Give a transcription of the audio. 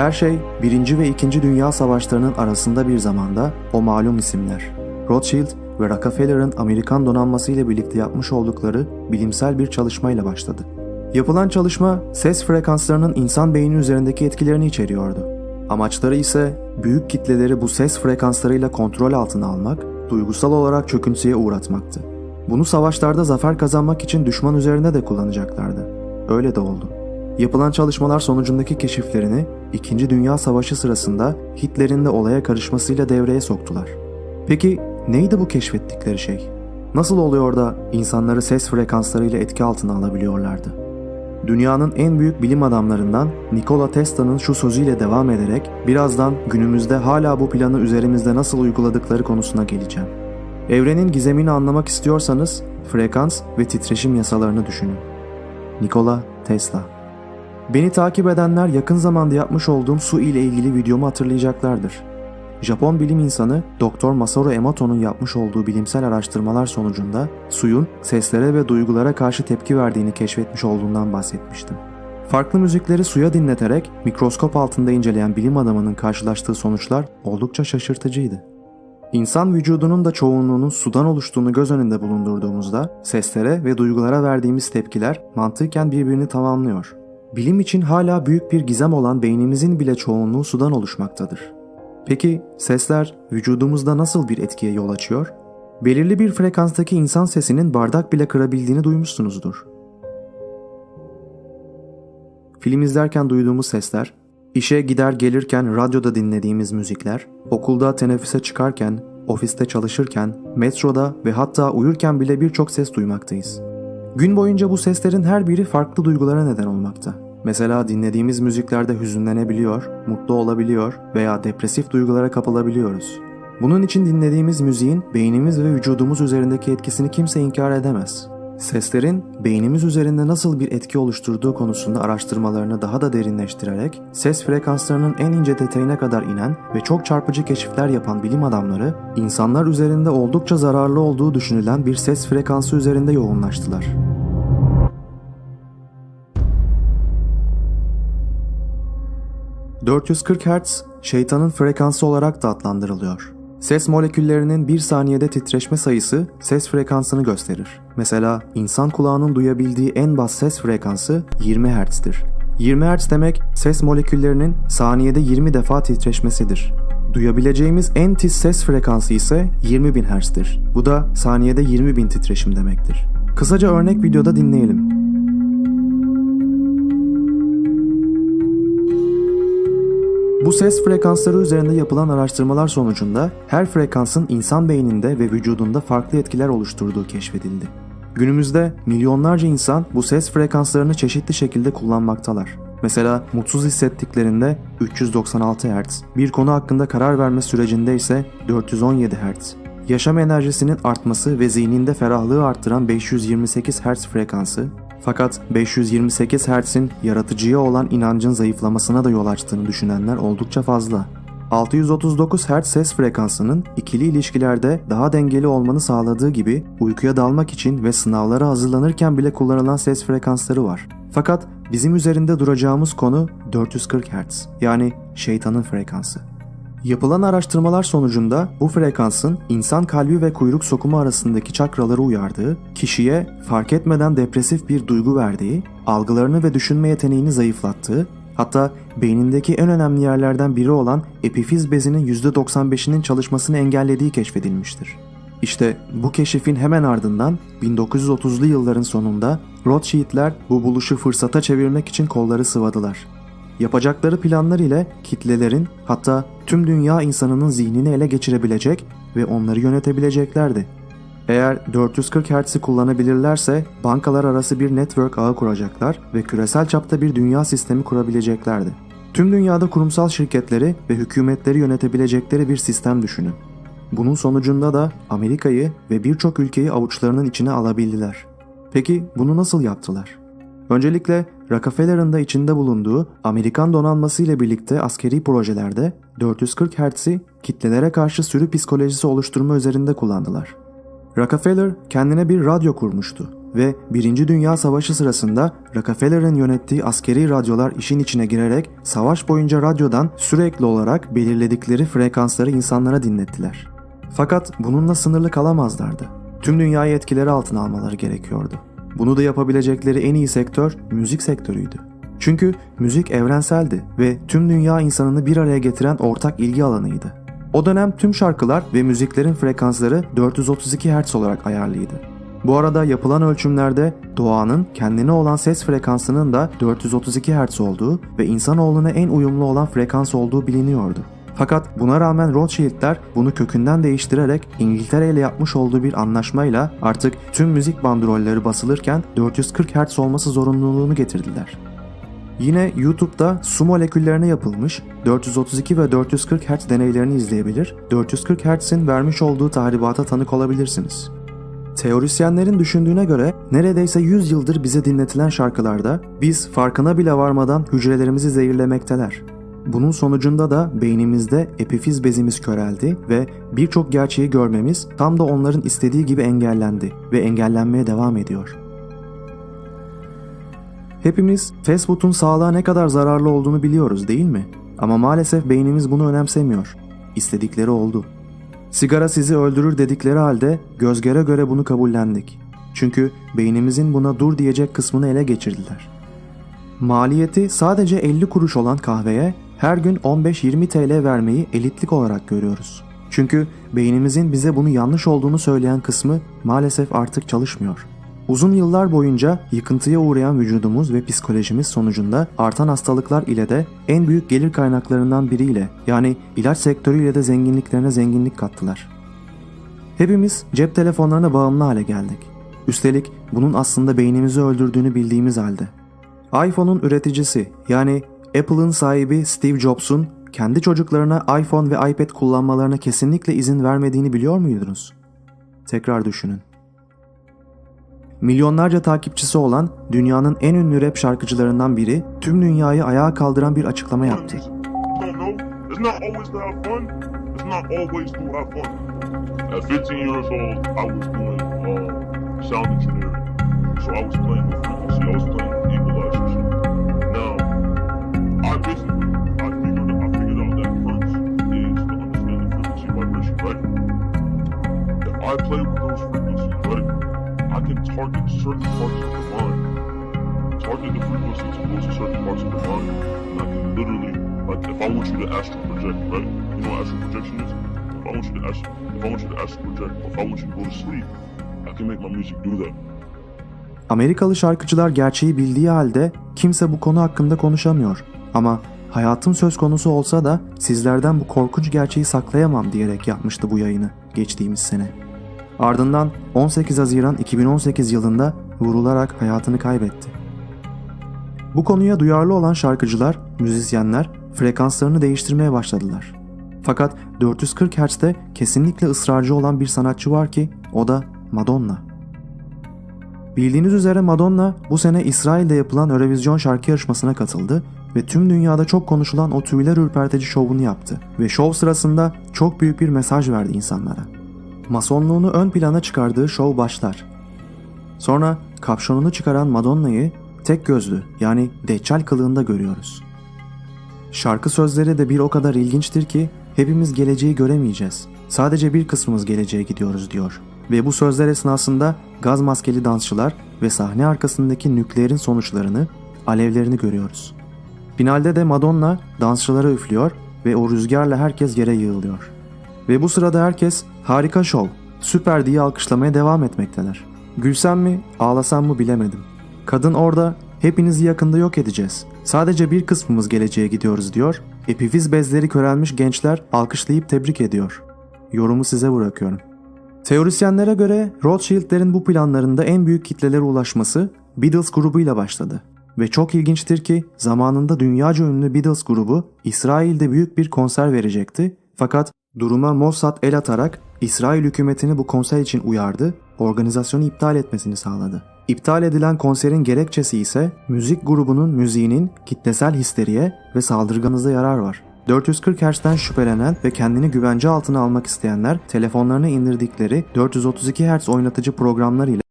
Her şey 1. ve 2. Dünya Savaşları'nın arasında bir zamanda o malum isimler. Rothschild ve Rockefeller'ın Amerikan donanması ile birlikte yapmış oldukları bilimsel bir çalışmayla başladı. Yapılan çalışma ses frekanslarının insan beyni üzerindeki etkilerini içeriyordu. Amaçları ise büyük kitleleri bu ses frekanslarıyla kontrol altına almak, duygusal olarak çöküntüye uğratmaktı. Bunu savaşlarda zafer kazanmak için düşman üzerinde de kullanacaklardı. Öyle de oldu. Yapılan çalışmalar sonucundaki keşiflerini 2. Dünya Savaşı sırasında Hitler'in de olaya karışmasıyla devreye soktular. Peki neydi bu keşfettikleri şey? Nasıl oluyor da insanları ses frekanslarıyla etki altına alabiliyorlardı? Dünyanın en büyük bilim adamlarından Nikola Tesla'nın şu sözüyle devam ederek birazdan günümüzde hala bu planı üzerimizde nasıl uyguladıkları konusuna geleceğim. Evrenin gizemini anlamak istiyorsanız frekans ve titreşim yasalarını düşünün. Nikola Tesla Beni takip edenler yakın zamanda yapmış olduğum su ile ilgili videomu hatırlayacaklardır. Japon bilim insanı Dr. Masaru Emoto'nun yapmış olduğu bilimsel araştırmalar sonucunda suyun seslere ve duygulara karşı tepki verdiğini keşfetmiş olduğundan bahsetmiştim. Farklı müzikleri suya dinleterek mikroskop altında inceleyen bilim adamının karşılaştığı sonuçlar oldukça şaşırtıcıydı. İnsan vücudunun da çoğunluğunun sudan oluştuğunu göz önünde bulundurduğumuzda seslere ve duygulara verdiğimiz tepkiler mantıken birbirini tamamlıyor. Bilim için hala büyük bir gizem olan beynimizin bile çoğunluğu sudan oluşmaktadır. Peki sesler vücudumuzda nasıl bir etkiye yol açıyor? Belirli bir frekanstaki insan sesinin bardak bile kırabildiğini duymuşsunuzdur. Film izlerken duyduğumuz sesler, işe gider gelirken radyoda dinlediğimiz müzikler, okulda teneffüse çıkarken, ofiste çalışırken, metroda ve hatta uyurken bile birçok ses duymaktayız. Gün boyunca bu seslerin her biri farklı duygulara neden olmakta. Mesela dinlediğimiz müziklerde hüzünlenebiliyor, mutlu olabiliyor veya depresif duygulara kapılabiliyoruz. Bunun için dinlediğimiz müziğin beynimiz ve vücudumuz üzerindeki etkisini kimse inkar edemez. Seslerin beynimiz üzerinde nasıl bir etki oluşturduğu konusunda araştırmalarını daha da derinleştirerek ses frekanslarının en ince detayına kadar inen ve çok çarpıcı keşifler yapan bilim adamları insanlar üzerinde oldukça zararlı olduğu düşünülen bir ses frekansı üzerinde yoğunlaştılar. ...440 Hz şeytanın frekansı olarak da adlandırılıyor. Ses moleküllerinin bir saniyede titreşme sayısı ses frekansını gösterir. Mesela insan kulağının duyabildiği en bas ses frekansı 20 Hz'dir. 20 Hz demek ses moleküllerinin saniyede 20 defa titreşmesidir. Duyabileceğimiz en tiz ses frekansı ise 20.000 Hz'dir. Bu da saniyede 20.000 titreşim demektir. Kısaca örnek videoda dinleyelim. Bu ses frekansları üzerinde yapılan araştırmalar sonucunda her frekansın insan beyninde ve vücudunda farklı etkiler oluşturduğu keşfedildi. Günümüzde milyonlarca insan bu ses frekanslarını çeşitli şekilde kullanmaktalar. Mesela mutsuz hissettiklerinde 396 Hz, bir konu hakkında karar verme sürecinde ise 417 Hz, yaşam enerjisinin artması ve zihninde ferahlığı arttıran 528 Hz frekansı, fakat 528 Hz'in yaratıcıya olan inancın zayıflamasına da yol açtığını düşünenler oldukça fazla. 639 Hz ses frekansının ikili ilişkilerde daha dengeli olmanı sağladığı gibi uykuya dalmak için ve sınavlara hazırlanırken bile kullanılan ses frekansları var. Fakat bizim üzerinde duracağımız konu 440 Hz yani şeytanın frekansı. Yapılan araştırmalar sonucunda bu frekansın insan kalbi ve kuyruk sokumu arasındaki çakraları uyardığı, kişiye fark etmeden depresif bir duygu verdiği, algılarını ve düşünme yeteneğini zayıflattığı, hatta beynindeki en önemli yerlerden biri olan epifiz bezinin %95'inin çalışmasını engellediği keşfedilmiştir. İşte bu keşifin hemen ardından 1930'lu yılların sonunda Rothschild'ler bu buluşu fırsata çevirmek için kolları sıvadılar. Yapacakları planlar ile kitlelerin hatta tüm dünya insanının zihnini ele geçirebilecek ve onları yönetebileceklerdi. Eğer 440 Hz'i kullanabilirlerse bankalar arası bir network ağı kuracaklar ve küresel çapta bir dünya sistemi kurabileceklerdi. Tüm dünyada kurumsal şirketleri ve hükümetleri yönetebilecekleri bir sistem düşünün. Bunun sonucunda da Amerika'yı ve birçok ülkeyi avuçlarının içine alabildiler. Peki bunu nasıl yaptılar? Öncelikle Rockefeller'ın da içinde bulunduğu Amerikan donanması ile birlikte askeri projelerde 440 Hz'i kitlelere karşı sürü psikolojisi oluşturma üzerinde kullandılar. Rockefeller kendine bir radyo kurmuştu ve Birinci Dünya Savaşı sırasında Rockefeller'ın yönettiği askeri radyolar işin içine girerek savaş boyunca radyodan sürekli olarak belirledikleri frekansları insanlara dinlettiler. Fakat bununla sınırlı kalamazlardı. Tüm dünyayı etkileri altına almaları gerekiyordu. Bunu da yapabilecekleri en iyi sektör müzik sektörüydü. Çünkü müzik evrenseldi ve tüm dünya insanını bir araya getiren ortak ilgi alanıydı. O dönem tüm şarkılar ve müziklerin frekansları 432 Hz olarak ayarlıydı. Bu arada yapılan ölçümlerde doğanın kendine olan ses frekansının da 432 Hz olduğu ve insanoğluna en uyumlu olan frekans olduğu biliniyordu. Fakat buna rağmen Rothschild'ler bunu kökünden değiştirerek İngiltere ile yapmış olduğu bir anlaşmayla artık tüm müzik bandrolleri basılırken 440 Hz olması zorunluluğunu getirdiler. Yine YouTube'da su moleküllerine yapılmış 432 ve 440 Hz deneylerini izleyebilir, 440 Hz'in vermiş olduğu tahribata tanık olabilirsiniz. Teorisyenlerin düşündüğüne göre neredeyse 100 yıldır bize dinletilen şarkılarda biz farkına bile varmadan hücrelerimizi zehirlemekteler. Bunun sonucunda da beynimizde epifiz bezimiz köreldi ve birçok gerçeği görmemiz tam da onların istediği gibi engellendi ve engellenmeye devam ediyor. Hepimiz fast food'un sağlığa ne kadar zararlı olduğunu biliyoruz değil mi? Ama maalesef beynimiz bunu önemsemiyor. İstedikleri oldu. Sigara sizi öldürür dedikleri halde göz göre göre bunu kabullendik. Çünkü beynimizin buna dur diyecek kısmını ele geçirdiler. Maliyeti sadece 50 kuruş olan kahveye her gün 15-20 TL vermeyi elitlik olarak görüyoruz. Çünkü beynimizin bize bunu yanlış olduğunu söyleyen kısmı maalesef artık çalışmıyor. Uzun yıllar boyunca yıkıntıya uğrayan vücudumuz ve psikolojimiz sonucunda artan hastalıklar ile de en büyük gelir kaynaklarından biriyle yani ilaç sektörüyle de zenginliklerine zenginlik kattılar. Hepimiz cep telefonlarına bağımlı hale geldik. Üstelik bunun aslında beynimizi öldürdüğünü bildiğimiz halde. iPhone'un üreticisi yani Apple'ın sahibi Steve Jobs'un kendi çocuklarına iPhone ve iPad kullanmalarına kesinlikle izin vermediğini biliyor muydunuz? Tekrar düşünün. Milyonlarca takipçisi olan dünyanın en ünlü rap şarkıcılarından biri tüm dünyayı ayağa kaldıran bir açıklama yaptı. At 15 years old, I was doing uh. So if I want you to astral project, right? You know what astral projection is? If I want you to astral, if I want you to astral project, if I want you to go to sleep, I can make my music do that. Amerikalı şarkıcılar gerçeği bildiği halde kimse bu konu hakkında konuşamıyor. Ama hayatım söz konusu olsa da sizlerden bu korkunç gerçeği saklayamam diyerek yapmıştı bu yayını geçtiğimiz sene. Ardından 18 Haziran 2018 yılında vurularak hayatını kaybetti. Bu konuya duyarlı olan şarkıcılar, müzisyenler frekanslarını değiştirmeye başladılar. Fakat 440 Hz'de kesinlikle ısrarcı olan bir sanatçı var ki o da Madonna. Bildiğiniz üzere Madonna bu sene İsrail'de yapılan Eurovision şarkı yarışmasına katıldı ve tüm dünyada çok konuşulan o tüyler ürpertici şovunu yaptı ve şov sırasında çok büyük bir mesaj verdi insanlara. Masonluğunu ön plana çıkardığı şov başlar. Sonra kapşonunu çıkaran Madonna'yı tek gözlü yani deccal kılığında görüyoruz. Şarkı sözleri de bir o kadar ilginçtir ki hepimiz geleceği göremeyeceğiz. Sadece bir kısmımız geleceğe gidiyoruz diyor. Ve bu sözler esnasında gaz maskeli dansçılar ve sahne arkasındaki nükleerin sonuçlarını, alevlerini görüyoruz. Finalde de Madonna dansçılara üflüyor ve o rüzgarla herkes yere yığılıyor. Ve bu sırada herkes harika şov, süper diye alkışlamaya devam etmekteler. Gülsem mi, ağlasam mı bilemedim. Kadın orada hepinizi yakında yok edeceğiz. Sadece bir kısmımız geleceğe gidiyoruz diyor. Epifiz bezleri körelmiş gençler alkışlayıp tebrik ediyor. Yorumu size bırakıyorum. Teorisyenlere göre Rothschild'lerin bu planlarında en büyük kitlelere ulaşması Beatles grubuyla başladı. Ve çok ilginçtir ki zamanında dünyaca ünlü Beatles grubu İsrail'de büyük bir konser verecekti. Fakat duruma Mossad el atarak İsrail hükümetini bu konser için uyardı, organizasyonu iptal etmesini sağladı. İptal edilen konserin gerekçesi ise müzik grubunun müziğinin kitlesel histeriye ve saldırganıza yarar var. 440 Hz'den şüphelenen ve kendini güvence altına almak isteyenler telefonlarına indirdikleri 432 Hz oynatıcı programlar ile